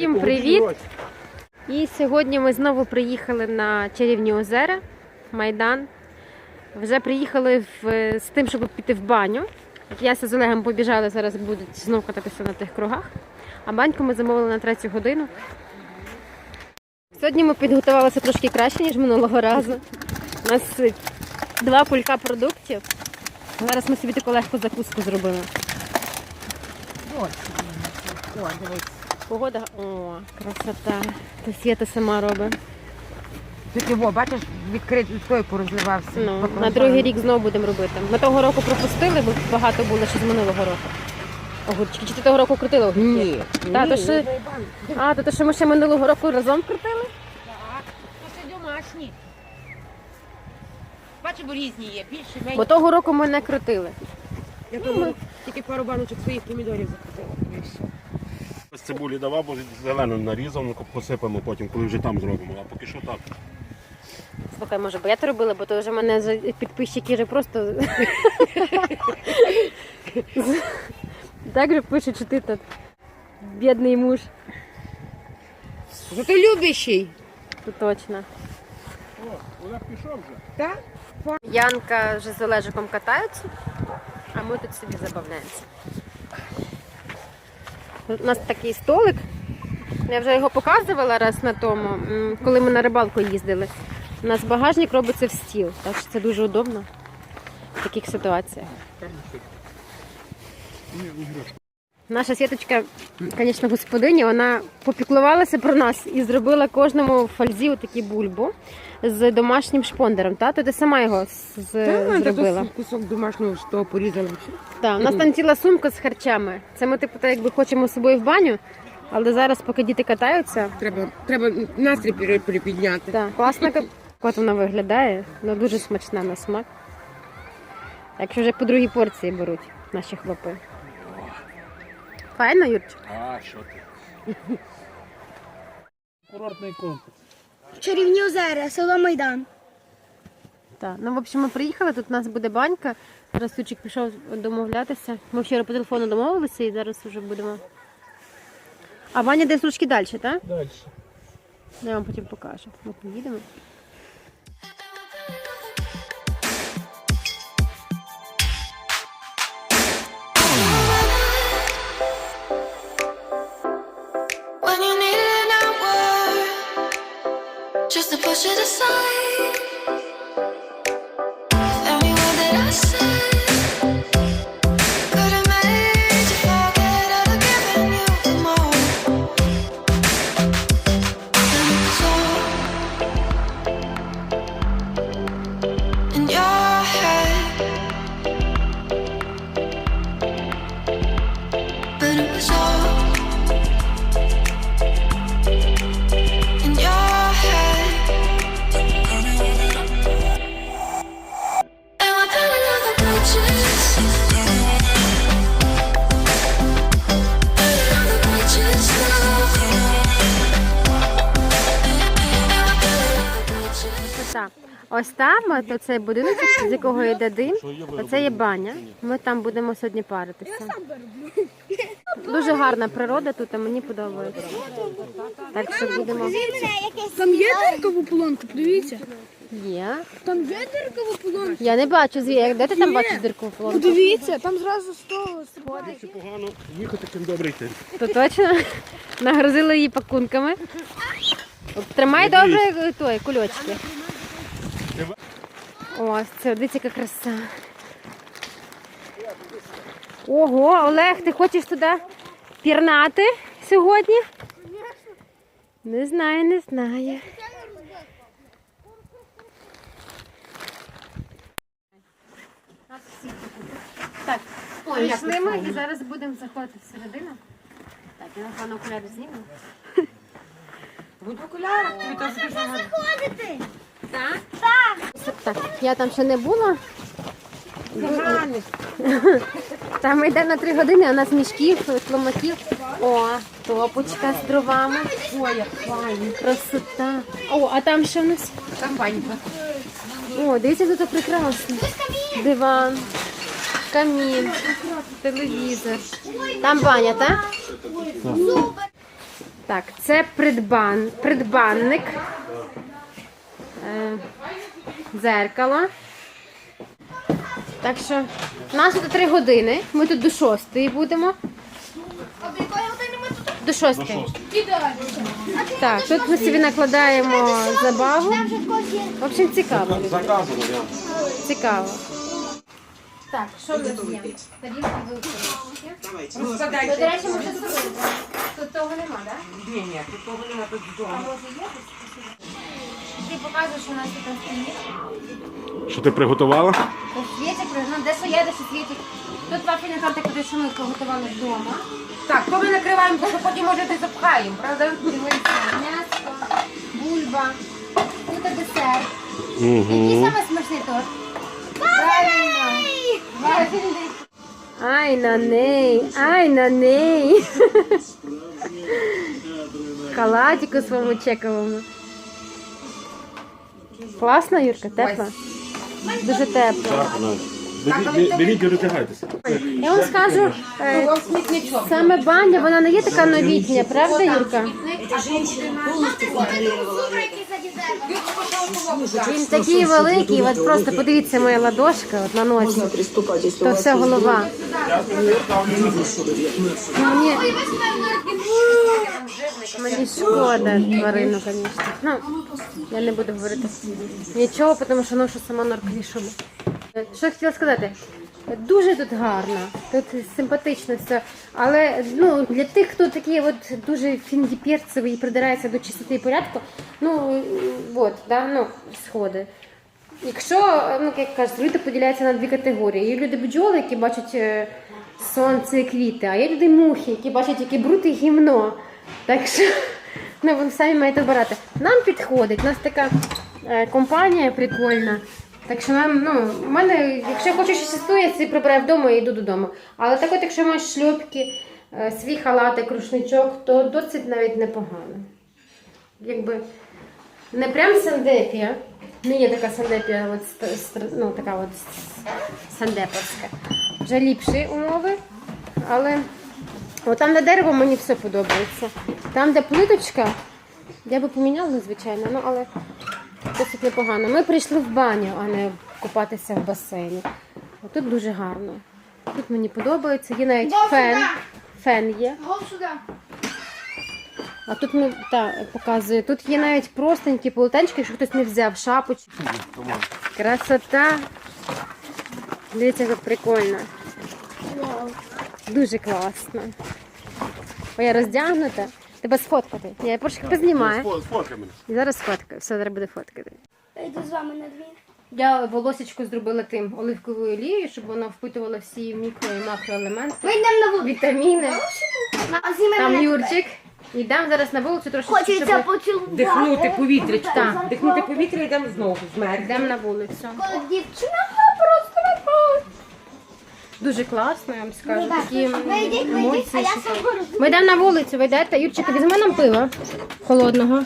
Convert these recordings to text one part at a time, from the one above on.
Всім привіт! І сьогодні ми знову приїхали на чарівні озера, Майдан. Вже приїхали в, з тим, щоб піти в баню. Яся з Олегом побіжали, зараз будуть знов кататися на тих кругах. А баньку ми замовили на третю годину. Сьогодні ми підготувалися трошки краще, ніж минулого разу. У нас два кулька продуктів. Зараз ми собі таку легку закуску зробили. Погода. О, красота. То Свята сама робить. Тут його, бачиш, відкритий стойку розливався. Ну, на другий рік знову будемо робити. Ми того року пропустили, бо багато було ще з минулого року. Огурчики. Чи ти того року крутила огурки? Ні. Та, то що... А, то, то що ми ще минулого року разом крутили? Так, це домашні. Бо різні є, більше, менше. Бо того року ми не крутили. Я тому тільки пару баночок своїх помідорів закрутила. і все. З цибулі давав, може зелену нарізав, ну, посипемо потім, коли вже там зробимо. А поки що так. Слухай, може, бо я то робила, бо то вже мене за- підписчики вже просто. так же пишуть, що ти тут бідний муж. Зато любящий. То точно. Олег пішов вже. Так? Янка вже з Олежиком катаються, а ми тут собі забавляємося. У нас такий столик. Я вже його показувала раз на тому, м, коли ми на рибалку їздили. У нас багажник робиться в стіл, так що це дуже удобно в таких ситуаціях. Наша світочка, звісно, господиня, вона попіклувалася про нас і зробила кожному фальзі такі бульбу з домашнім шпондером. Та? То ти сама його з- Так, зробила. так, кусок домашнього з того порізала. Так, у нас там ціла сумка з харчами. Це ми, типу, так, якби хочемо з собою в баню, але зараз, поки діти катаються, Треба, треба настрій перепідняти. так, класно, як от вона виглядає, ну дуже смачна на смак. Якщо вже по другій порції беруть наші хлопи. Файно, Юрчик? А, що ти? Курортний комплекс. Чарівні озера, село Майдан. Так, ну в общем, ми приїхали, тут у нас буде банька. Зараз Юрчик пішов домовлятися. Ми вчора по телефону домовилися і зараз вже будемо. А баня десь трошки далі, так? Далі. Я вам потім покажу. Ми поїдемо. Just to push it aside. Ось там, от оцей будинок, з якого йде дим, оце є баня. Ми там будемо сьогодні паритися. Дуже гарна природа тут, а мені подобається. Так що будемо. Там є дирка в ополонку, подивіться. Є. Там є дирка в ополонку. Я не бачу звір. Де ти там бачиш дирку в полонку? Подивіться, там зразу того сходить. Погано їхати, тим добре йти. То точно нагрузили її пакунками. Тримай добре той, кульочки. Ось це, дивіться, яка краса. Ого, Олег, ти хочеш туди пірнати сьогодні? Не знаю, не знаю. Так, прийшли ми і зараз будемо заходити всередину. Так, я напевно окуляри зніму. Будь в окулярах, тобі то скажу. Ходити. Так? Так. Так, я там ще не була. Там ми йдемо на три години, а у нас мішків, кломаків. О, топочка з дровами. Ой, як файно. Красота. О, а там що в нас? Там банька. О, дивіться, тут прекрасно. Диван, камін, телевізор. Там баня, так? Так, це придбан, придбанник. Дзеркало. Так що, у нас тут три години. Ми тут до шостої будемо. До шостої. Так, тут ми собі накладаємо забаву. В общем, цікаво. Цікаво. Так, що в нас є? Тарілки вилки. До речі, може зробити. Тут того нема, так? Ні, ні, тут того нема, тут вдома. Ти показуєш, що у нас тут стоїть. Що ти приготувала? Світик, ну де своє, де світик. Тут вафельна куди що ми приготували вдома. Так, то ми накриваємо, бо що потім може десь запхаємо, правда? М'ясо, бульба, тут десерт. Угу. Який саме смачний торт? Правильно. Вафельний. Ай на неї, ай на неї. Халатику своєму чековому. Класно, Юрка, тепло? Дуже тепло. Беріть, і розтягайтеся. Я вам скажу, е, саме баня, вона не є така новітня, правда, Юрка? Він такий великий, от просто подивіться моя ладошка от на носі. То все голова. Мені, мені шкода тварину, звісно. Ну, я не буду говорити нічого, тому що ношу сама норковішому. Що я хотіла сказати? Дуже тут гарно, тут симпатично все. Але ну, для тих, хто такі от дуже фіндіперцевий і придирається до чистоти і порядку, ну от, да, ну, сходи. Якщо, ну як кажуть, люди поділяються на дві категорії. Є люди бджоли, які бачать е, сонце і квіти, а є люди мухи, які бачать тільки бруд і гімно. Так що ну, ви самі маєте обирати. Нам підходить, у нас така е, компанія прикольна. Так що нам, ну, в мене, якщо я хочу щось істу, я це прибираю вдома і йду додому. Але так от, якщо маєш шльопки, е, свій халатик, рушничок, то досить навіть непогано. Якби не прям сандепія. Не є така сандепія, от, ну, така от сандеповська. Вже ліпші умови. Але от там, де дерево, мені все подобається. Там, де плиточка, я би поміняла, звичайно, ну але досить непогано. Ми прийшли в баню, а не купатися в басейні. Тут дуже гарно. Тут мені подобається. Є навіть фен. Фен є. А тут ми показує. Тут є навіть простенькі полотенчики, якщо хтось не взяв шапочку. Красота. Дивіться, як прикольно. Дуже класно. О, я роздягнута. Тебе сфоткати. Я трошки познімаю. Сфо- Сфоткай мене. І зараз сфоткаю. Все, зараз буде фоткати. Я йду з вами на двір. Я волосечко зробила тим оливковою олією, щоб воно впитувало всі мікро і макроелементи, Ми йдемо на вулицю. вітаміни. А зніми Там мене. Юрчик. Йдемо зараз на вулицю трошки. Хочеться щоб- поцілувати. Дихнути повітря. Так. Дихнути повітря йдемо знову. Йдемо на вулицю. Коли дівчина Дуже класно, я вам скажу. Такі ви а емоції. я сам буду. Ми йдемо на вулицю, ви йдете. Юрчик, візьми нам пива холодного.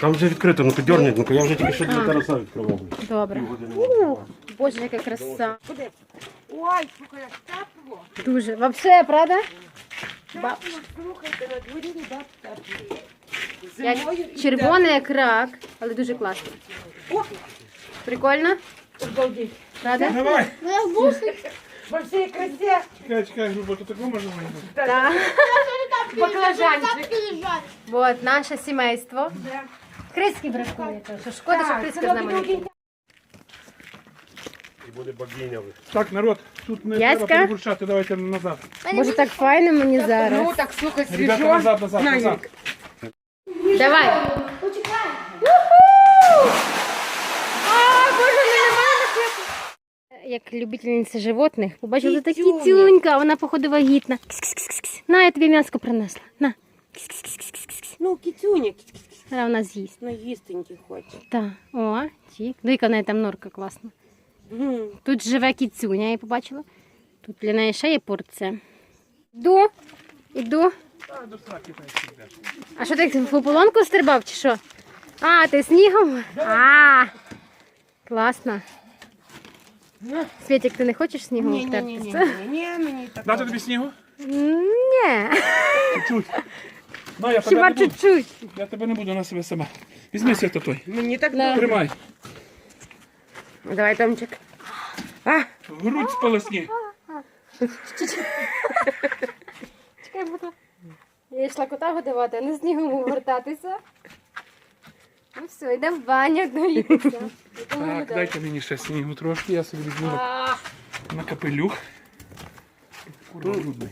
Там вже відкрито, ну піддерніть, ну я вже тільки що для Тараса відкривав. Добре. Ух, Боже, яка краса. Ой, слухай, як тепло. Дуже. Вообще, правда? Ба- Слухайте, на дворі не так тепло. Як червоний як рак, але дуже класно. Прикольно? Обалдеть. Правда? Давай! Во всій красі. Чекай, чекай, бо тут такого можна вийти. Так. Баклажанчик. Вот наше сімейство. Хриски бракує, то що шкода, що Хриска з нами не буде. І буде богиня. ви. Так, народ, тут не Яська? треба перегрушати, давайте назад. Боже, так файно мені зараз. Ну так, слухай, Ребята, свіжо. назад, назад, На, назад. Юрик. Давай. Як любительниця животних, побачила такі Кітюня. тюнька, вона походу вагітна. На, я тобі м'яско принесла. На. Ну, кітюня. Вона з'їсть. На їстеньки хоче. Так. О, тік. Дивіться, в неї там норка класна. Тут живе кіцюня, я її побачила. Тут для неї ще є порція. Іду, іду. А, що ти в ополонку стрибав чи що? А, ти снігом? А, класно. Світік, ти не хочеш снігом Ні, ні, ні, ні, втертися? ні, ні, мені так. Дати тобі снігу? Ні, Чуть. Ну, я тебе, хіба не буду. чуть-чуть. я тебе не буду на себе сама. Візьми свято той. Мені так Да. Тримай. Давай, Томчик. А, грудь сполосні. Чекай, ласка. Я йшла кота годувати, а не снігом повертатися. Ну все, йде в баню, доїтися. Так, дайте мені ще снігу трошки, я собі візьму на, на капелюх. Курва брудний.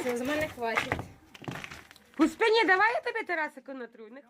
Все, з мене хватить. по спині давай я тобі Тарасику натру. Не хватить.